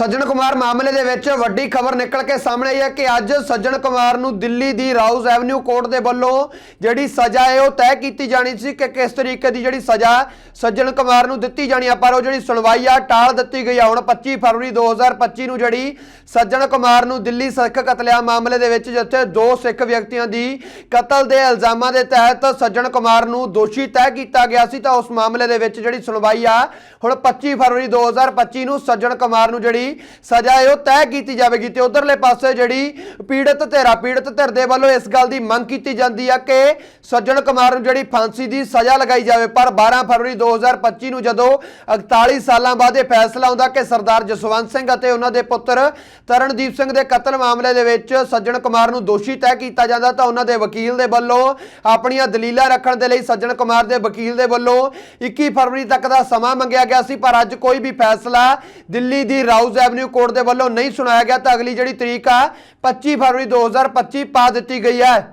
ਸੱਜਣ ਕੁਮਾਰ ਮਾਮਲੇ ਦੇ ਵਿੱਚ ਵੱਡੀ ਖਬਰ ਨਿਕਲ ਕੇ ਸਾਹਮਣੇ ਆਈ ਹੈ ਕਿ ਅੱਜ ਸੱਜਣ ਕੁਮਾਰ ਨੂੰ ਦਿੱਲੀ ਦੀ ਰਾਉਜ਼ ਐਵਨਿਊ ਕੋਰਟ ਦੇ ਵੱਲੋਂ ਜਿਹੜੀ ਸਜ਼ਾ ਹੈ ਉਹ ਤੈਅ ਕੀਤੀ ਜਾਣੀ ਸੀ ਕਿ ਕਿਸ ਤਰੀਕੇ ਦੀ ਜਿਹੜੀ ਸਜ਼ਾ ਸੱਜਣ ਕੁਮਾਰ ਨੂੰ ਦਿੱਤੀ ਜਾਣੀ ਆ, ਪਰ ਉਹ ਜਿਹੜੀ ਸੁਣਵਾਈ ਆ, ਟਾਲ ਦਿੱਤੀ ਗਈ ਆ। ਹੁਣ 25 ਫਰਵਰੀ 2025 ਨੂੰ ਜਿਹੜੀ ਸੱਜਣ ਕੁਮਾਰ ਨੂੰ ਦਿੱਲੀ ਸਿੱਖ ਕਤਲੇਆਮ ਮਾਮਲੇ ਦੇ ਵਿੱਚ, ਜਿੱਥੇ ਦੋ ਸਿੱਖ ਵਿਅਕਤੀਆਂ ਦੀ ਕਤਲ ਦੇ ਇਲਜ਼ਾਮਾਂ ਦੇ ਤਹਿਤ ਸੱਜਣ ਕੁਮਾਰ ਨੂੰ ਦੋਸ਼ੀ ਤੈਅ ਕੀਤਾ ਗਿਆ ਸੀ, ਤਾਂ ਉਸ ਮਾਮਲੇ ਦੇ ਵਿੱਚ ਜਿਹੜੀ ਸੁਣਵਾਈ ਆ, ਹੁਣ 25 ਫਰਵਰੀ 2025 ਨੂੰ ਸੱਜਣ ਕੁਮਾਰ ਨੂੰ ਜਿਹੜੀ ਸਜ਼ਾ ਹੈ ਉਹ ਤੈਅ ਕੀਤੀ ਜਾਵੇਗੀ ਤੇ ਉਧਰਲੇ ਪਾਸੇ ਜਿਹੜੀ ਪੀੜਤ ਧਿਰਾ, ਪੀੜਤ ਧਿਰ ਦੇ ਵੱਲੋਂ ਇਸ ਗੱਲ ਦੀ ਮੰਗ ਕੀਤੀ ਜਾਂਦੀ ਆ ਕਿ ਸੱਜਣ ਕੁਮਾਰ ਨੂੰ ਜਿਹੜੀ ਫਾਂਸੀ ਦੀ ਸਜ਼ਾ ਲਗਾਈ ਜਾਵੇ। ਪਰ 12 ਫਰਵਰੀ 2025 ਨੂੰ ਜਦੋਂ 41 ਸਾਲਾਂ ਬਾਅਦ ਇਹ ਫੈਸਲਾ ਆਉਂਦਾ ਕਿ ਸਰਦਾਰ ਜਸਵੰਤ ਸਿੰਘ ਅਤੇ ਉਹਨਾਂ ਦੇ ਪੁੱਤਰ ਤਰਨਦੀਪ ਸਿੰਘ ਦੇ ਕਤਲ ਮਾਮਲੇ ਦੇ ਵਿੱਚ ਸੱਜਣ ਕੁਮਾਰ ਨੂੰ ਦੋਸ਼ੀ ਤੈਅ ਕੀਤਾ ਜਾਂਦਾ ਤਾਂ ਉਹਨਾਂ ਦੇ ਵਕੀਲ ਦੇ ਵੱਲੋਂ ਆਪਣੀਆਂ ਦਲੀਲਾਂ ਰੱਖਣ ਦੇ ਲਈ ਸੱਜਣ ਕੁਮਾਰ ਦੇ ਵਕੀਲ ਦੇ ਵੱਲੋਂ 21 ਫਰਵਰੀ ਤੱਕ ਦਾ ਸਮਾਂ ਮੰਗਿਆ ਗਿਆ ਸੀ। ਪਰ ਅੱਜ ਕੋਈ ਵੀ ਫੈਸਲਾ ਦਿੱਲੀ ਦੀ ਰਾਊਜ਼ ਐਵਨਿਊ ਕੋਰਟ ਦੇ ਵੱਲੋਂ ਨਹੀਂ ਸੁਣਾਇਆ ਗਿਆ ਤਾਂ ਅਗਲੀ ਜਿਹੜੀ ਤਰੀਕ ਆ 25 ਫਰਵਰੀ 2025 ਪਾ ਦਿੱਤੀ ਗਈ ਹੈ।